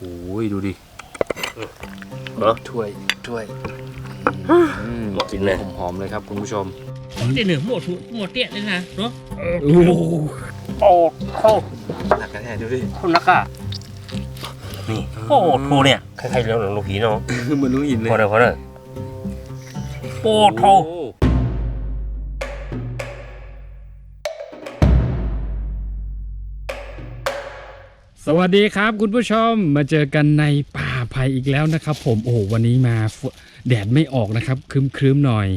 หดูดิเหรอถ้วยถ้วยหมดกินเลยหอมๆเลยครับคุณผู้ชมเดี๋ยวหนึ่งหมดหมดเตี้ยเลยนะเนาะโอ้โอ้โหหนักกันแน่ดูดิคุณนักอะนี่โอ้โหทูเนี่ยใครๆเรื่อหลวงลูกผีเนาะเหมือนลูกหินเลยพอเลยพอเลยโอ้โห วัสดีครับคุณผู้ชมมาเจอกันในป่าไผ่อีกแล้วนะครับ ผมโอ้โหวันนี้มาแดดไม่ออกนะครับครึ้มครึ้มๆหน่อย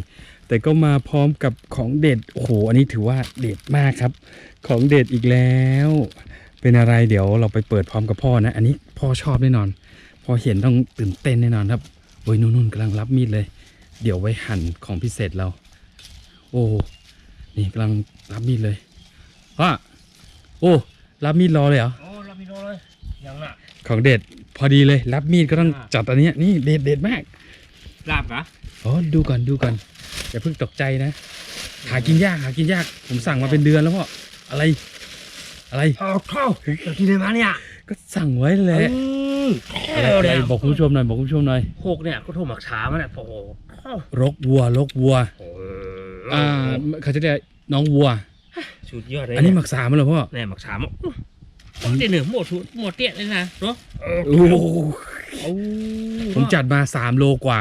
แต่ก็มาพร้อมกับของเด็ดโอ้โหอันนี้ถือว่าเด็ดมากครับ ของเด็ดอีกแล้ว เป็นอะไรเดี๋ยวเราไปเปิดพร้อมกับพ่อนะ อันนี้พ่อชอบแน่นอน พอเห็นต้องตื่นเต้นแน่นอนครับโอ้ยนุ่นๆกำลังรับมีดเลย เดี๋ยวไว้หั่นของพิเศษเรา โอ้นี่กำลังรับมีดเลยอะโอ้รับมีดรอเลยเหรอ โอ้เรามีโดเลยยังอะ ของเด็ดพอดีเลย รับมีดก็ต้องอ่า จัดอันเนี้ยนี่เด็ดเด็ดมากลาบกะอ๋อดูก่อนดูก่อนอย่าเพิ่งตกใจนะ หากินยากหากินยากผมสั่งมาเป็นเดือนแล้วพ่ออะไร อะไรเอาเข้าเดี๋ยวกินได้ไหมเนี่ยก็สั่งไว้แหละอืมอะไรอะไรบอกคุณผู้ชมหน่อยบอกคุณผู้ชมหน่อยหกเนี่ยก็โทรหมักช้ามาเนี่ยโอ้โหรกวัวรกวัวโอ้อ่าเขาจะเรียกน้องวัวสุดยอดเลยอันนี้หมักสามเหรอพ่อเนี่ยหมักช้ามั้ เดี๋ยวหนึ่งหมดทุนหมดเตี้ยเลยนะเนาะผมจัดมาสามโลกว่า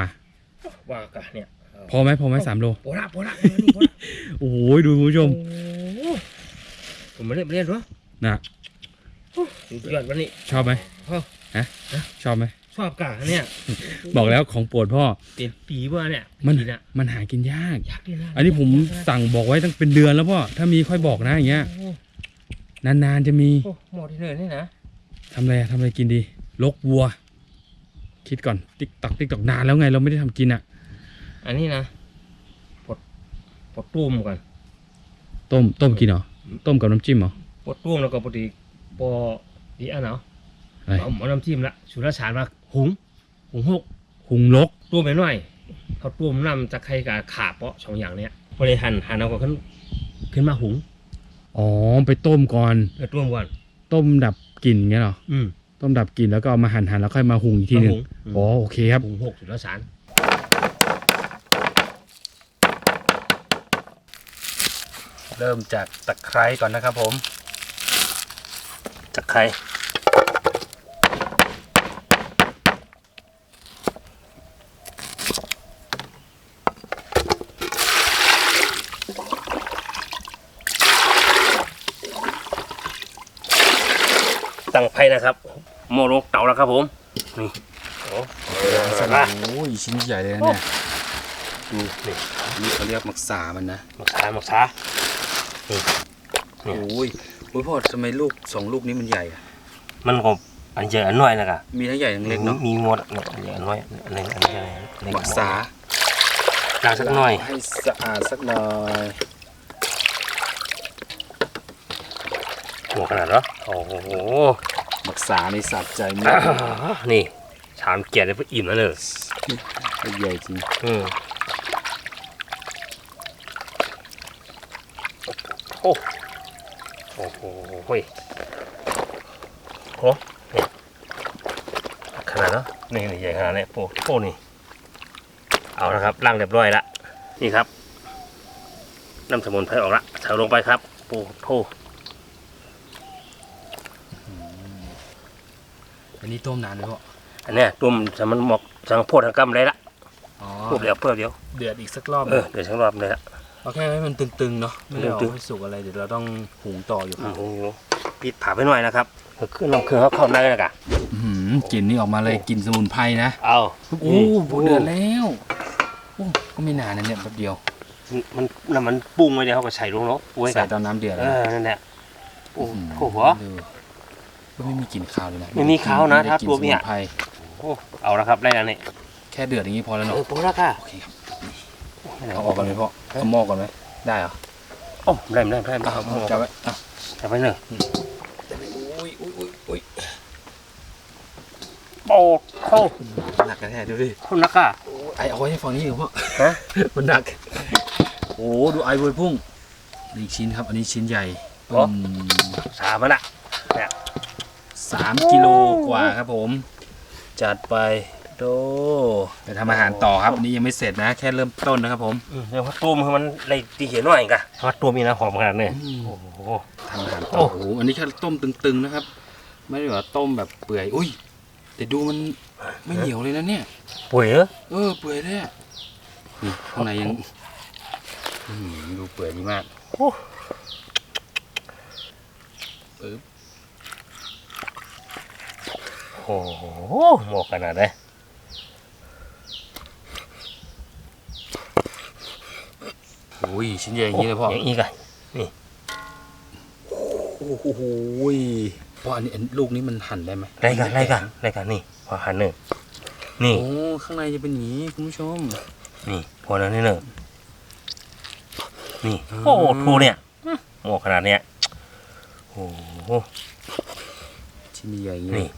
ว่ากะเนี่ยพอไหมพอไหมสามโลโปละโปละโอ้โหดูผู้ชมผมมาเล่นมาเล่นหรอนะสุดยอดวันนี้ชอบไหมฮะชอบไหมชอบกาเนี่ย บอกแล้วของปวดพ่อเป็นปีเบอเนี่ยมันมันหากินยาก อันนี้ผมสั่งบอกไว้ตั้งเป็นเดือนแล้วพ่อถ้ามีค่อยบอกนะอย่างเงี้ย นานๆจะมีโอ้หมดที่เลยนี่นะทำอะไรอะทำอะไรกินดี ลกวัว คิดก่อน ติ๊กตอกติ๊กตอกนานแล้วไงเราไม่ได้ทำกินอะ อันนี้นะปดปดตุ้มก่อนต้มต้มกินเหรอต้มกับน้ำจิ้มเหรอปดตุ้มแล้วก็ปกติปอดีอันเนาะอะไรเอาหมอน้ำจิ้มละสุรสารมาหุงหุงหกหุงลกตุ้มไปหน่อยเขาตุ้มน้ำจะใครกับขาเปาะสองอย่างเนี้ยพอเลยหั่นหั่นเอาก็ขึ้นขึ้นมาหุง อ๋อไปต้มก่อนเออตุ้มก่อนต้มดับกลิ่นเงี้ยเหรออืมต้มดับกลิ่นแล้วก็เอามาหั่นหั่นแล้วค่อยมาหุงอีกทีหนึ่งมาหุงอ๋อโอเคครับหุงหกสุรสารเริ่มจากตะไคร้ก่อนนะครับผมจากใคร ไพ่นะครับโมลงเตาแล้วครับผมนี่โอ้สสลัละดโอ้ยชิ้นใหญ่เลยนะเนี่ยดูนี่นี่เขาเรียกหมักสามันนะหมักช้าหมักช้านี่โอ้ยโอ้ยพ่อทำไมลูกสองลูกนี้มันใหญ่อะมันก็อันใหญ่อันน้อยนะกะมีทั้งใหญ่ทั้งเล็กเนาะมีหมดเนี่ยอันใหญ่อันน้อยอันเล็กอันใหญ่อันเล็กหมักสาล้างสักหน่อยให้สะอาดสักหน่อยหัวขนาดเหรอโอ้โห หมักสาในสะใจมากนี่ชามเกียรติได้เพื่ออิ่มแล้วเนอะใหญ่จริงอืมโอ้โอ้โหเฮ้ยโอ้เนี่ยขนาดเนาะนี่นี่ใหญ่ขนาดนี้โอ้โหนี่ เอาละครับล้างเรียบร้อยละนี่ครับน้ำสมุนไพรออกละใส่ลงไปครับ โอ้โห อันนี้ต้มนานไหมพ่ออันเนี้ยตุ่มสมันหมกสังโพธกรรมเลยละอ๋อพูดเดียวเพื่อเดียวเดือดอีกสักรอบเออเดี๋ยวฉันรอบเลยละเอาแค่ให้มันตึงๆเนาะไม่ได้เอาตึงๆให้สุกอะไรเดี๋ยวเราต้องหุงต่ออยู่คอืรัมบโอ้โหปิดผ่าไปหน่อยนะครับเครื่องน้ำเครื่องเขาเข้าในเลยกะกลิ่นนี่ออกมาเลยกลิ่นสมุนไพรนะเอาโอ้โหเดือดแล้วโอ้ก็ไม่นานนะเนี่ยแป๊บเดียว มันน้ำมันปรุงไว้เดี๋ยวเขาก็ใส่ลงเนาะปรุงไว้ใส่กันตอนน้ำเดือดเอแล้วอนั่นแหละโอ้โหดู ก็ไม่มีกลิ่นคาวเลยนะไม่มีคาวนะไม่ได้ถ้ากลิ่ตัวเนี่ยสมุนไพรโอ้เอาละครับได้แล้วนี่แค่เดือดอย่างนี้พอแล้วเอเนาะอปรุงแล้วค่ะโอเคครับเอาออกก่อนไหมพ่อเอาหม้อก่อนไหมได้เหรอโอ้ได้ได้ได้ได้เอาเอาจับไว้อะจับไว้เนอะอุ้ยอุ้ยอุ้ยอุ้ยโอ้โหหนักกระแทกดูดิคุณนักอะ ไอเอาไว้ให้ฝั่งนี้เหรอพ่อฮะ มันหนักโอ้ดูไอเวยพุ่งนี่อีกชิ้นครับ อันนี้ชิ้นใหญ่อืมสามมันละ สสามกิโลกว่าครับผม จัดไปโดไปทำอาหารต่อครับอันนี้ยังไม่เสร็จนะ แค่เริ่มต้นนะครับผมอืมเดี๋ยวพัดตูมคือมันอะไรตีเขียนหน่อยกะพัดตูมมีนะหอมขนาดนี้โอ้โหทำอาหารต่อโอ้โอ้โหอันนี้แค่ต้มตึงๆนะครับ ไม่ได้ว่าต้มแบบเปื่อยอุ้ยแต่ดูมันไม่เหนียวเลยนะเนี่ยป่วยเหรอเออเปื่อยเลยอะนี่ข้างในยังอื้อหือดูเปื่อยดีมากโอ้ปึ๊บ โอ้โหหมอกขนาดเลยโอ้ยชิ้นใหญ่อย่างนี้เลยพ่ออย่างนี้กันโอ้โหยพ่ออันนี้อันลูกนี้มันหั่นได้ไหมไรกันไรกันไรกันนี่พอหันหนึ่งนี่โอ้ข้างในจะเป็นอย่างนี้คุณผู้ชม นี่พอแล้วนี่หนึ่งนี่อืมโอ้โหทูเนี่ยหมอกขนาดเนี้ยโอ้โหชิ้นใหญ่อย่างนี้นี่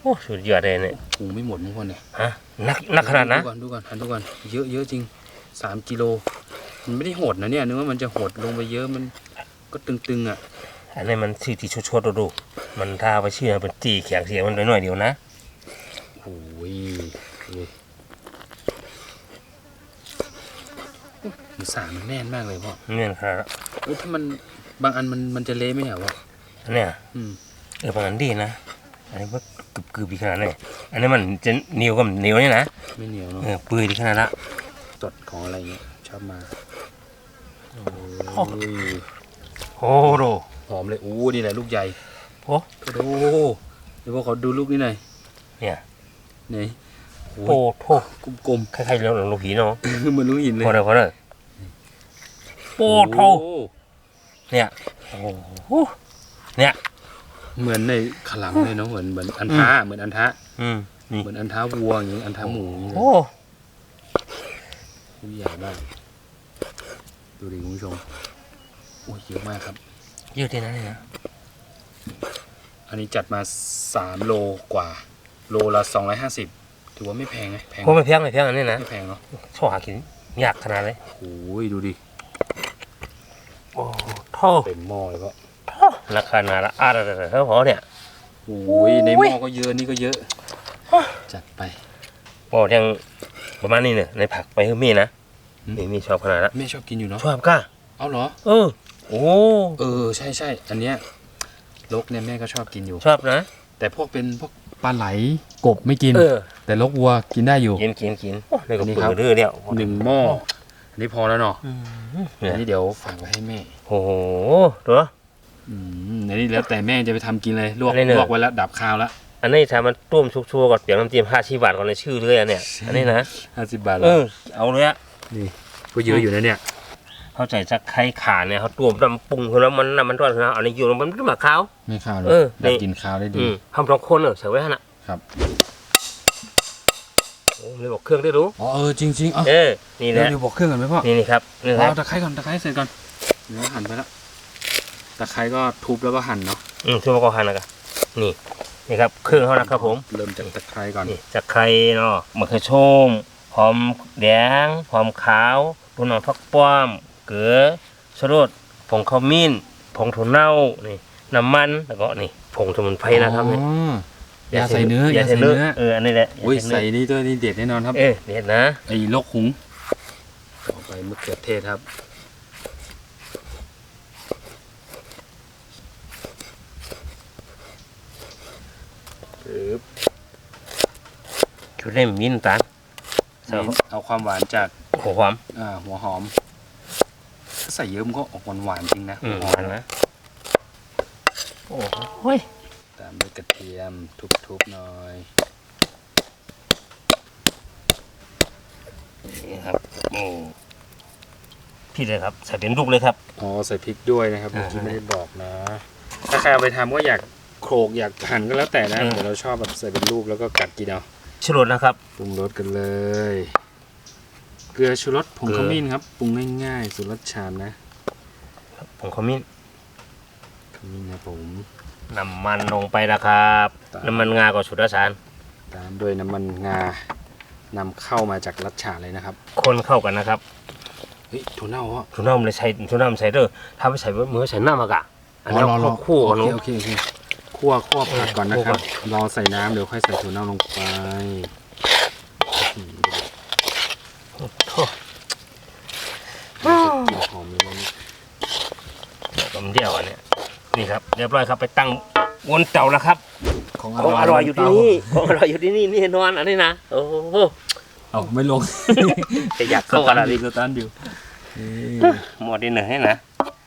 โอ้สุดยอดเลยเนี่ยปรุงไม่หมดมั้งคนเนี่ยฮะนักนักขนาดนะดูก่อนดูก่อนหันดูก่อนเยอะเยอะจริงสามกิโลมันไม่ได้โหดนะเนี่ยนึกว่ามันจะโหดลงไปเยอะมันก็ตึงๆอะอันนี้มันชื่อที่ชดๆดูดูมันถ้าไปเชื่อเป็นตีแข็งเสียมันหน่อยๆเดียวนะโอ้ยดูหมูสามมันแน่นมากเลยพ่อเนี่ยขนาดเอ้ยถ้ามันบางอันมันมันจะเละไหมเหรอวะอันเนี้ยอืมเออบางอันดีนะอันนี้มัน กึบกึบๆอีกขนาดนี้อันนี้มันจะเหนียวกับเหนียวนี่นะไม่เหนียวเนาะเออเปื่อยดีขนาดละสดของอะไรเงี้ยชอบมาโอ้โอ้ยโอ้โหหอมเลยโอ้นี่แหละลูกใหญ่โอ้โอ้เดี๋ยวพวกเขาดูลูกนี่หน่อยเนี่ยไหนโอ้โหกลมคล้ายๆเรื่องหลวงผีเนาะๆเหมือนลูกหินเลยพอเลยพอเลยโอ้โหโอ้เนี่ยโอ้โหเนี่ย เหมือนในขลังเลยเนาะเหมือนเหมือนอันท้าเหมือนอันท้าอืมนี่เหมือนอันท้าวัวอย่างงี้อันท้าหมูอย่างงี้เลยโอ้ลูกใหญ่มากดูดิคุณผู้ชมโอ้ยเยอะมากครับเยอะดีนะเนี่ยนะอันนี้จัดมาสามโลกว่า โลละสองร้อยห้าสิบถือว่าไม่แพงไหมแพงโอ้ไม่แพงไม่แพงอันนี้นะไม่แพงเนาะชอบหากินยากขนาดเลยโอ้ยดูดิโอ้โท่เต็มหม้อเลยก็รา คานาละอะเดี๋ยวๆๆเท่าพอเนี่ยโอ้ยในหม้อก็เยอะนี่ก็เยอะ จัดไปโอ้ยังประมาณนี้เนี่ยในผักไปคือมีนะมีมีชอบขนาดละแม่ชอบกินอยู่เนาะชอบก้าเอาเหรอ เออ โอ้เออใช่ใช่อันเนี้ยลกเนี่ยแม่ก็ชอบกินอยู่ ชอบนะ แต่พวกเป็นพวกปลาไหลกบไม่กิน แต่ลกวัวกินได้อยู่ กินกินกินนี่ก็เปื่ครับอยเรื่อยเนี่ยหนึ่งหม้ออันนี้พอแล้วเนาะอืมเนี่อัยนนี้เดี๋ยวฝากไว้ให้แม่ โอ้โหตัว อืมอันนี้แล้วแต่แม่จะไปทำกินเลยลวกอันนี้เนอะลวกไว้แล้วดับคาวแล้วอันนี้ถ้ามันต้มชุกๆก่อนเปลี่ยนน้ำจิ้มห้าชีบาทก่อนในชื่อเลยอันเนี่ยอันนี้นะห้าสิบบาทเอแล้วอเอาเลยอะนี่ก็เยอะอยู่นะเนี่ยเข้าใจจะไข่ขาเนี่ยเขาต้มน้ำปรุงคือแล้วมันน้ำมันทอดนะอันนี้อยู่แล้วมันไม่มาข้าว ไม่ข้าวเลเออดับนี่กินข้าวได้ดีอืมทำสองคนเออใส่ไว้ฮะน่ะครับโอ้เลยบอกเครื่องได้รู้ อ๋อเออจริงๆเอาเออนี่แหเดี๋ยวละเดี๋ยวบอกเครื่องก่อนไหมพ่อนี่นี่ครับนี่คเอารับตะไคร้ก่อนตะไคร้เสร็จก่อนเดี๋ยวหั่นไปแล้ว ตะไคร้ก็ทุบแล้วก็หั่นเนาะอืมช่วยมาก่อนนะครับนี่นี่ครับเครื่องเขานะครับผม เริ่มจากตะไคร้ก่อนนี่จากไข่เนาะมะเขือส้มหอมแดงหอมขาวลูกน้องฟักป้อม เกลือชะรดผงขมิ้นผงถั่วเน่านี่น้ำมันแล้วก็นี่ผงสมุนไพรนะครับนี่อ๋อยาใส่เนื้อยาใส่เนื้เนื้อเอออันนี้แหละอุ้ยาใส่เนื้อนี่ตัวนี้เด็ดแน่นอนครับ เออเด็ดนะไอ้ลกหุงต่อไปมะเขือเทศครับ ชุดเล่มมีน้ำตาลใส่นี่เอาความหวานจากหัวความอ่าหัวหอมถ้าใส่เยอะมันก็ออกหวานๆจริงนะอืมหัวหหอวานมนะ โอ้โหเฮ้ยตามด้วยกระเทียมทุบๆหน่อยนี่ครับโอ้พี่เลยครับใส่เป็นลูกเลยครับ อ๋อใส่พริกด้วยนะครับอ่าเมื่อกี้ไม่ได้บอกนะ ถ้าใครเอาไปทำก็อยากโขลกอยากหั่นก็แล้วแต่นะอืม แต่เราชอบแบบใส่เป็นลูกแล้วก็กัดกินเอา ชรดนะครับ ปรุงรสกันเลย เกลือชูรสผงเกลือขมิ้นครับปรุงง่ายๆสูตรรสชามนะผงขมิ้นขมิ้นครับผม น้ำมันลงไปนะครับ ตาม น้ำมันงากับสุดาสารตามด้วยน้ำมันงานำเข้ามาจากรัชฉานเลยนะครับคนเข้ากันนะครับเฮ้ยถั่วเน่าอะทุนน้ำเลยใส่ทุนน้ำใส่เด้อถ้าไม่ใส่มือใส่น้ำมากะอันนี้รอรอคู่กันโอเนาะเคโอเคโอเค คคั่วคั่วผักก่อนนะครับรอใส่น้ำเดี๋ยวค่อยใส่ถั่วเน่าลงไปอืมโอ้กลิ่นหอมเลยนะผมเดียวอันเนี้ยนี่ครับเรียบร้อยครับไปตั้งบนเตาแล้วครับของของอร่อยอยู่ที่นี่ของอร่อยอยู่ที่นี่นี่นอนอันนี้นะโอ้โหเอาไม่ลงจะอยากสเข้าตาอะไรร์ทดิอยู่สตาร์ทอยู่นี่หมดดินหนึ่งให้นะ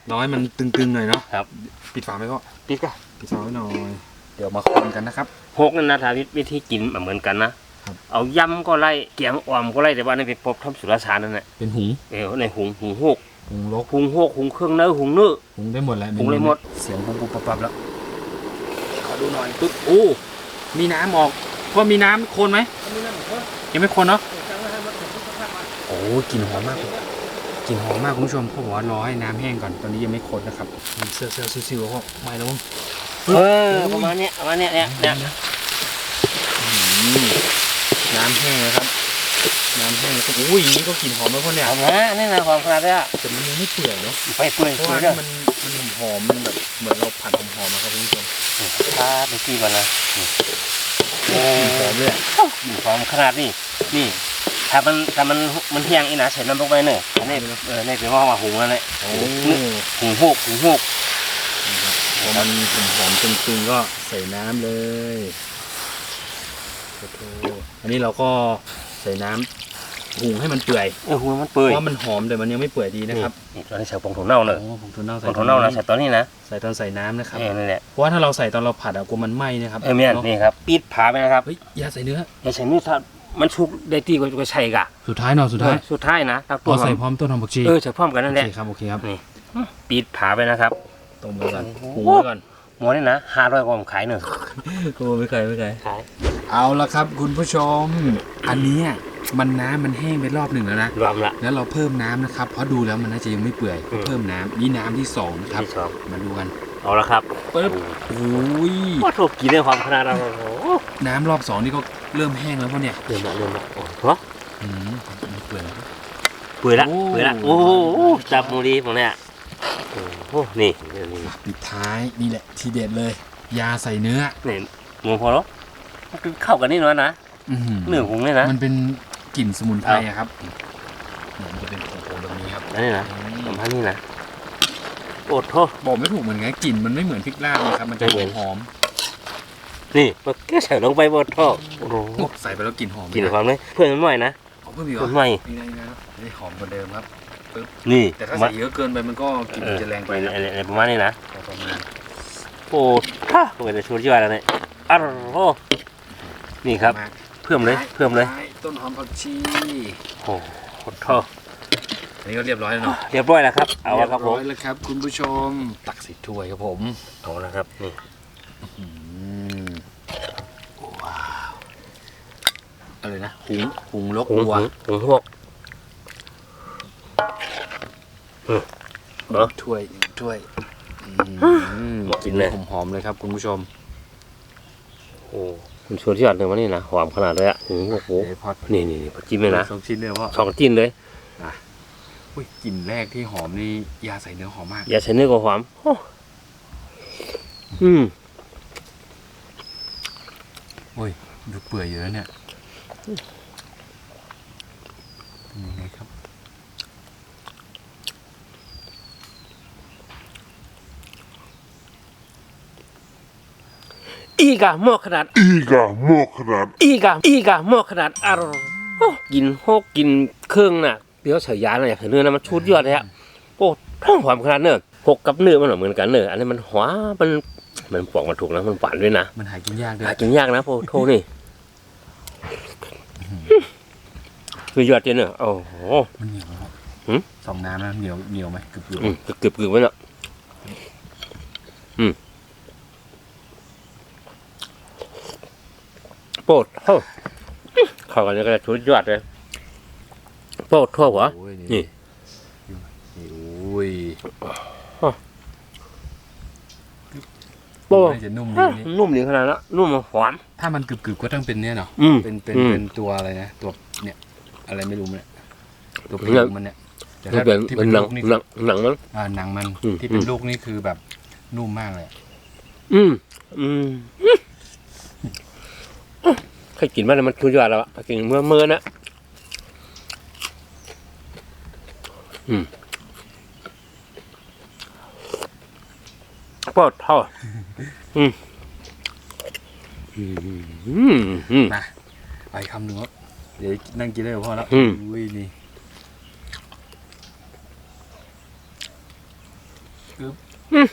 รอให้มันตึงๆหน่อยเนาะครับ ปิดฝาไปก็ปิดก็ปิดฝาไว้หน่อย เดี๋ยวมาคนกันนะครับหกนั่นนะทาวิธีกินเหมือนกันนะครับเอายำก็ไล่เกี๊ยงอ่อมก็ไล่แต่ว่านี่เป็นพบทำสุรสารนั่นแหละเป็นหุงเออในหุงหุงหกหุงลกหุงหกหุงเครื่องเนื้อหุงเนื้อหุงได้หมดแหละหุงได้หมดเสียงปุ๊บปุ๊บปั๊บปั๊บแล้วขอดูหน่อยปึ๊บโอ้มีน้ำออกพ่อมีน้ำโคนไหมยังไม่โคนเนาะโอ้กลิ่นหอมมากเลย กลิ่นหอมมากคุณผู้ชมพ่อบอกว่ารอให้น้ำแห้งก่อนตอนนี้ยังไม่โคนนะครับเสื้อเสื้อซิวๆพ่อไม่แล้วมั้งเออประมาณเนี้ยประมาณเนี้ยเนี่ยเนี่ยอืมน้ำแห้งนะครับ น้ำแห้งแล้วก็อุ้ยอย่างนี้ก็กลิ่นหอมแล้วพ่อเนี่ยเอามานี่นะความขนาดเนี้ยแต่มันยังไม่เปื่อยเนาะไปเปื่อยเพราะเปื่อว่ายเด้อมันมันหอมมันแบบเหมือนเราผัดหอมๆนะครับคุณผู้ชมถ้าไปกี่วันนะนี่โอ้กลิ่นหอมเลยอะอยู่ความขนาดนี้นี่ ถ้ามันถ้ามันมันเฮียงอีนะใส่น้ำลงไปเนอะอันนี้เออนี่เป็นว่ามาหุงแล้วเนี่ยโอ้หุงหกหุงหกพอมันหอมๆตึงๆก็ใส่น้ำเลยโอ้โหอันนี้เราก็ใส่น้ำหุงให้มันเปื่อยเออหุงมันเพเปื่อยราะว่ามันหอมแต่มันยังไม่เปื่อยดีนะครับนี่ตอนนี้ใส่ผงถั่วเน่าเนอะโอ้ผมถั่วเน่าผใส่งถั่วเน่านะใส่ตอนนี้นะใส่ตอนใส่น้ำนะครับเออนั่นแหละเพราะว่าถ้าเราใส่ตอนเราผัดอะกลัวมันไหม้นะครับเออเมียนนาะนี่ครับปิดผาไปนะครับเฮ้ยอย่าใส่เนื้ออย่าใส่นี่ถ้า มันชุกได้ตีก็ก็ใช่กะสุดท้ายเนาะสุดท้ายสุดท้ายนะตั้งตัพวอใส่พร้อมต้นหอมผักชีเออใส่พร้อมกันนั่นโอแหละเคครับโอเคครับนี่ปิดผาไปนะครับ ต้มไปก่อนโอ้โหหุงไว้ก่อนหมอนี่นะห้าร้อยกว่าผมขายหนึ่ง โอ้ไม่เคยไม่เคย ขาย เอาละครับ คุณผู้ชม อันเนี้ย มันน้ำมันแห้งไปรอบหนึ่งแล้วนะ รวมละ แล้วเราเพิ่มน้ำนะครับ เพราะดูแล้วมันน่าจะยังไม่เปื่อย อืม เพิ่มน้ำนี่น้ำที่สองนะครับ ที่สองมาดูกันเอาละครับปึ๊บโอ้ยว่าถูกกินได้ความขนาดเราโอ้โหน้ำรอบสองนี่ก็เริ่มแห้งแล้วพอเนี่ยเริ่มละเริ่มละโอ้โหอืมมันเปื่อยแล้ว เปื่อยละโอ้ เปื่อยละโอ้โหจับมือดีผมเนี่ยโอ้โหนี่นี่นี่ปิดท้ายนี่แหละทีเด็ดเลย ยาใส่เนื้อนี่งงพอแล้วมันคือเข้ากันนี่น้อยนะอื้อหือเนื้อหุงเลยนะมันเป็น กลิ่นสมุนไพรอะครับเนี่ยมันจะเป็นผงๆแบบนี้ครับอันนี้นะประมาณนี้นะโอ้โหบอกไม่ถูกเหมือนไงกลิ่นมันไม่เหมือนพริกลาบเลยครับ มันจะไม่เหมือน หอมนี่มันแค่ใส่ลงไปบนท่อโอ้โหๆโอ้ใส่ไปแล้วกลิ่นหอมกินความเลยเพื่อนมันใหม่นะเอาเพิ่มอีกเหรเพื่ออนใหม่นี่นะนี่นะนี่หอมกว่าเดิมครับ นี่แต่ถ้ามาใส่เยอะเกินไปมันก็กลิ่นเอมันอจะแรงไปอะไรนะอะไรประมาณนี้นะประมาณโอ้ท่าผมจะชูที่ว่าแล้วเนี่ยอ้าวโอ้นี่ครับ มาก เพิ่มเลยเพิ่มเลยท้ายต้นหอมผักชีโอ้โหท่ออันนี้ก็เรียบร้อยแล้วเนาะเรียบร้อยแล้วครับ เอาละครับผเรียมบร้อยแล้วครับ คุณผู้ชมตักใส่ถ้วยครับผมเอาละครับนี่อืมว้าวอะไรนะหุงหุงลกหุงวัวหุงหุงพวกเหรอถ้วยถ้วยอืมหมดกินเลยหอมๆเลยครับ คุณผู้ชม โอ้ คุณชวนที่อัดเลยมานี่นะหอมขนาดเลยอะหุงพวกโอ้เดี๋ยวพอนี่นี่นี่จิ้มเลยนะสองชิ้นเลยพ่อสองจิ้นเลยอุ้ยกลิ่นแรกที่หอมนี่ยาใส่เนื้อหอมมากอย่าใช้เนื้อกับหอมโอ้อืมดูเปื่อยอยู่แล้วเนี่ยเป็นยังไงครับ อีกอะหม้อขนาด Iga mokrat. อีกอะอีกอะหม้อขนาดอร่อยโอ้กินโฮกกินเครื่องน่ะเดี๋ยวใส่ยาน่ะอยากใส่เนื้อนะมันชุดยอดเลยอะโอ้ท้องหอมขนาดเนื้อหกกับเนื้อมันเหมือนกันเนื้ออันนี้มันหวานมันมันปอกมาถูกนะมันหวานด้วยนะมันหากินยากด้วยหากินยากนะโพโทนี่คือยอดเจนเนอะโอ้โหมันเหนียวครับหืมสองน้ำนะเหนียวเหนียวไหมกรึบอืมกรึบกรึบไว้เนอะอืม โปรดเท่าเข้ากันนี่ก็จะชุดยอดเลยโปรดทั่วหัว โอ้ยนี่ นี่โอ้ยโปรดน่าจะนุ่มดีนี่นุ่มดีขนาดนั้นนุ่มหวานถ้ามันกรึบๆก็ต้องเป็นเนี่ยเนาะอืม เป็นเป็นอืมเป็นตัวอะไรนะตัวเนี่ย อะไรไม่รู้เนี่ยตัวเนี่ผิยวมันเนี่ยแต่นี่ถ้าเป็นที่เป็เป็นนหนัลูงกนี่หนังหนังมัน อ่าหนังมันอืมที่เป็นอืมลูกนี่คือแบบนุ่มมากเลย อืม อืม เคยกินมาแล้วมันทุยอดแล้วอะกินเมื่อเมื่อนะอืมปอดท่ออืมอืมอืมอืมไปคำหนึ่งครับเดี๋ยวนั่งกินได้กับพ่อแล้วอืม อุ้ยนี่อึ๊บ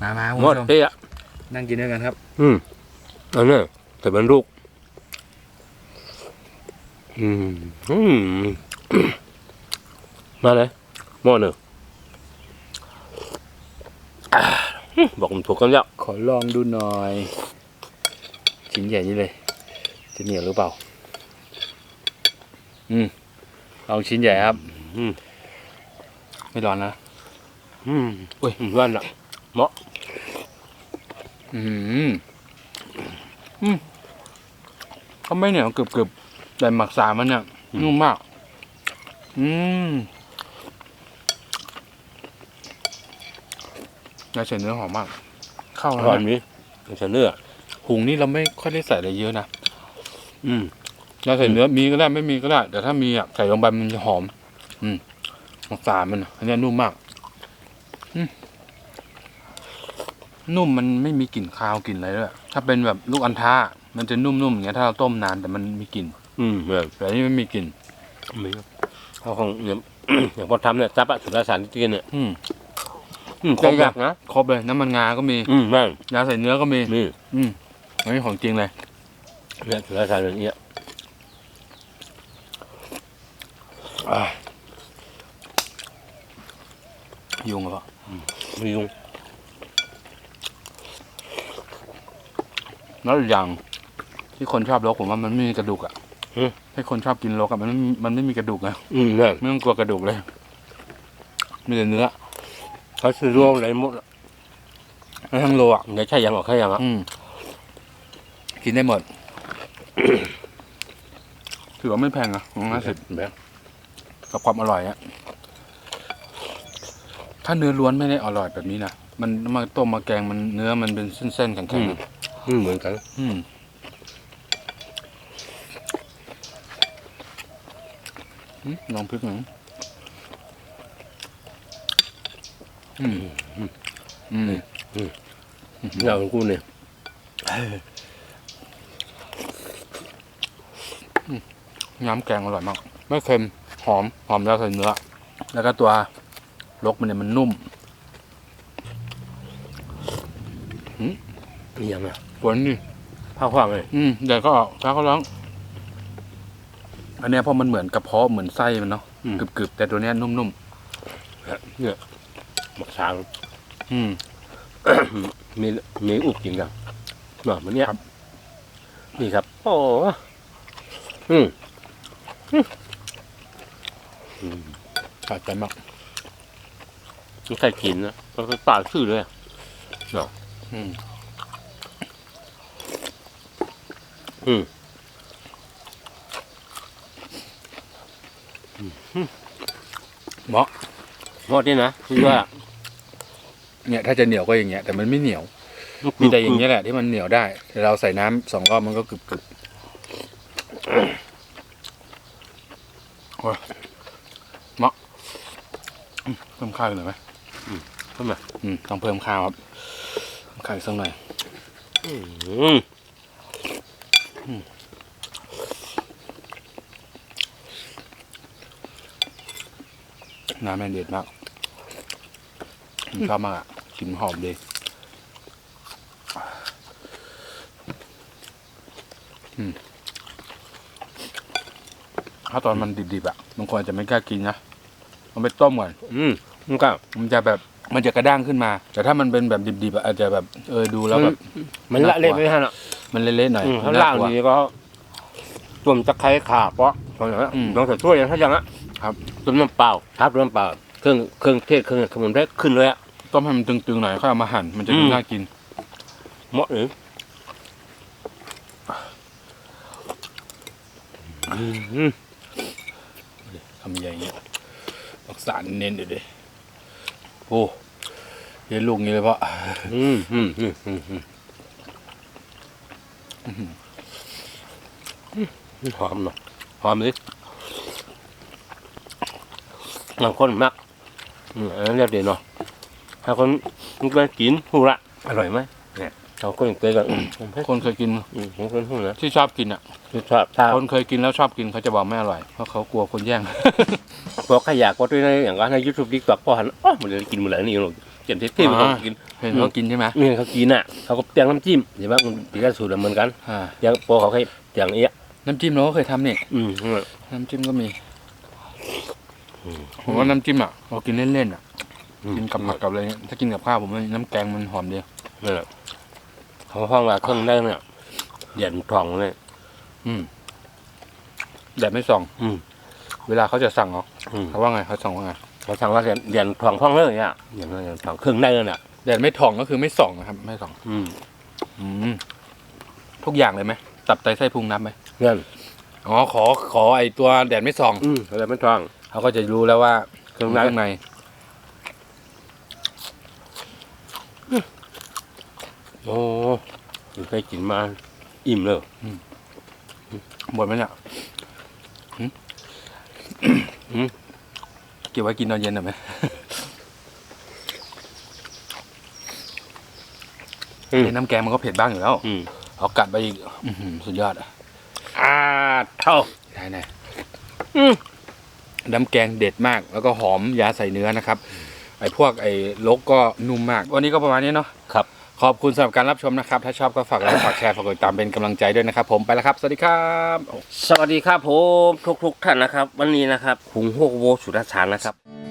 มามาคุณหมดผู้ชมเตี้ยนั่งกินด้วยกันครับ อืม อันนี้แต่เป็นลูก อืม อืม มาเลยหม้อหนึ่งอ่าบอกผมถูกกันแล้ว ขอลองดูหน่อย ชิ้นใหญ่นี่เลย จะเหนียวหรือเปล่า อืมลองชิ้นใหญ่ครับ อืม ไม่ร้อนนะ อืม อุ้ยร้อนละเหมาะ อืม อืมเขาไม่เหนียวกรึบกรึบๆแต่หมักสามมันเนี่ยนุ่มมาก อืมยาเฉยเนื้อหอมมาก เข้าแล้วร้อนนะนี้มันจะเนื้อหุงนี่เราไม่ค่อยได้ใส่อะไรเยอะนะอืมยาใส่เนื้อมีก็ได้ไม่มีก็ได้ แต่ถ้ามีอะใส่ลงไปมันจะหอม อืมหมักสามมันอะอันเนี้ยนุ่มมาก อืม นุ่มมันไม่มีกลิ่นคาวกลิ่นอะไรด้วยถ้าเป็นแบบลูกอันท้ามันจะนุ่มๆอย่างเงี้ยถ้าเราต้มนานแต่มันมีกลิ่นอืมเนี่ยแต่อันนี้ไม่มีกลิ่นมีครับเขาของเนี่ย อย่างพอทำเนี่ยจับอะสุรสารที่กินเนี่ยอืมอืมครบใจยากนะ ครบเลยน้ำมันงาก็มีอืมแม่งยาใส่เนื้อก็มีนี่อืมอันนี้ของจริงเลยเนี่ยสุรสารอย่างเงี้ยอ่ายุงเหรอมียุง แล้วอีกอย่าง ที่คนชอบลกผมว่ามันไม่มีกระดูกอะให้คนชอบกินลกอะมันไม่มีมันไม่มีกระดูกไงอืมแม่งไม่ต้องกลัวกระดูกเลยมีแต่เนื้อเขาซื้อรวมอะไรหมดแล้วทั้งโลอะเดี๋ยวใช่ยังหรอใช่ยังอะอืมกินได้หมด ถือว่าไม่แพงอะห้าสิบแบบกับความอร่อยอะถ้าเนื้อล้วนไม่ได้อร่อยแบบนี้นะมันมาต้มมาแกงมันเนื้อมันเป็นเส้นๆแข็งๆอะ อืมเหมือนกันอืมอืมลองพริกหน่อยอืมอืมอืมเราของกูเนี่ยน้ำแกงอร่อยมาก ไม่เค็ม หอม หอมแล้วใส่เนื้อ แล้วก็ตัวลกมันเนี่ยมันนุ่มมียังอะ หวานนี่ผ้าขว้างเลยอืมเดี๋ยวก็ออกถ้าเขาร้อง อันเนี้ยเพราะมันเหมือนกระเพาะเหมือนไส้มันเนาะกรึบๆแต่ตัวเนี้ยนุ่มเนี่ยหมักช้างๆอืม มีมีอุบจริงจังเนาะมันเนี้ยครับ นี่ครับ โอ้อืมสะใจมากมันใครกินนะมันก็ปากชื่อเลย อืม อืมเหมาะหมดนี่นะคือว่า เนี่ยถ้าจะเหนียวก็อย่างเงี้ย แต่มันไม่เหนียว มีแต่อย่างเงี้ยแหละที่มันเหนียวได้แต่เราใส่น้ำสองรอบมันก็กรึบๆโอ้ยเหมาะอืมเพิ่มข้าวอีกหน่อยไหมทำไมอืมต้องเพิ่มข้าวครับเพิ่มข้าวอีกสักหน่อย อืม น้ำแม่งเด็ดมากผมชอบมากอะกลิ่นหอมดีอืมถ้าตอนมันดิบๆอะบางคนอาจจะไม่กล้ากินนะ มันไปต้มก่อน อืมมันก็มันจะแบบมันจะกระด้างขึ้นมา แต่ถ้ามันเป็นแบบดิบๆอะอาจจะแบบ เออดูแล้วแบบ มันละเละไม่ทันอะ มันเละๆหน่อยอืมข้างล่างน่กลัวนี้ก็ต้มตะไคร้ขาเพราะตอนนั้นอืมต้องใส่ถ้วยอย่างถ้าอย่างนั้นครับต้มน้ำเปล่าครับน้ำเปล่าเครื่องเครื่องเทศเครื่องสมุนไพรขึ้นเลยอะต้มให้มันตึงๆหน่อยค่อยเอามาหั่นมันจะดูอืมน่ากิน เหมาะเลยอืมทำใหญ่อย่างเงี้ยรักษาเน้นๆเดี๋ยวดิโอ้เห็นลูกนี้เลยเพราะอืมอืมอืมอืมอืม หอมเนาะหอมดิบางคนมักอืมอันนั้นเรียบเดียวเนาะถ้าคนมันไปกินหูละอร่อยไหมเนี่ยเราคนเคยกันอืมผมให้คนเคยกินอืมผมคนหูนะที่ชอบกินอะที่ชอบถ้าคนเคยกินแล้วชอบกินเขาจะบอกไม่อร่อยเพราะเขากลัวคนแย่ง พวกขยะก็ด้วยในอย่างก็ในยูทูบดิกตอกพอหันอ๋อมันเลยกินหมดแล้วนี่หรอกเจ็บที่มันก็กินเห็นเขากินใช่ไหมนี่เขากินอะเขาก็เตียงน้ำจิ้มเห็นไหมมันเป็นการสูตรเหมือนกันอ่าอย่างพอเขาให้อย่างเอี้ยน้ำจิ้มเราก็เคยทำนี่อืมน้ำจิ้มก็มีผมว่าน้ำจิ้มอะเรากินเล่นๆอะกินกับผักกับอะไรเงี้ยถ้ากินกับข้าวผมว่าน้ำแกงมันหอมดีนั่นแหละเขาห้องว่าเครื่องได้เนี่ยเหรียญทองเลยอืมแต่ไม่ส่อง อืม เวลาเขาจะสั่งเหรออืมเขาว่าไงเขาสั่งว่าไงเขาสั่งว่าเหรียญเหรียญทองห้องเลยเนี่ยเหรียญเหรียญทองเครื่องได้เลยเนี่ยแดดไม่ถ่องก็คือไม่ส่องนะครับ ไม่ส่องอืมอืมทุกอย่างเลยไหมตับไตไส้พุงนับไหมเงินอ๋อขอขอไอตัวแดดไม่ส่องอืมเหรียญไม่ทอง เขาก็จะรู้แล้วว่าเครื่องข้างในในโอ้เคยกินมาอิ่มเลยหมดไหมเนี่ยหึหืม เก็บไว้กินตอนเย็นหน่อยไหมอืมไอ้น้ำแกงมันก็เผ็ดบ้างอยู่แล้วอืมเอากัดไปอีกอื้อหือสุดยอดอะอ่าเท่าใช่แน่อืมน้ำแกงเด็ดมาก แล้วก็หอมยาใส่เนื้อนะครับ ไอ้พวกไอ้ลกก็นุ่มมาก วันนี้ก็ประมาณนี้เนาะครับ ขอบคุณสำหรับการรับชมนะครับ ถ้าชอบก็ฝากไลค์ฝากแชร์ฝากกดติดตามเป็นกำลังใจด้วยนะครับ ผมไปแล้วครับ สวัสดีครับสวัสดีครับผมทุกๆท่านนะครับ วันนี้นะครับหุงโฮกโวสุรสารนะครับ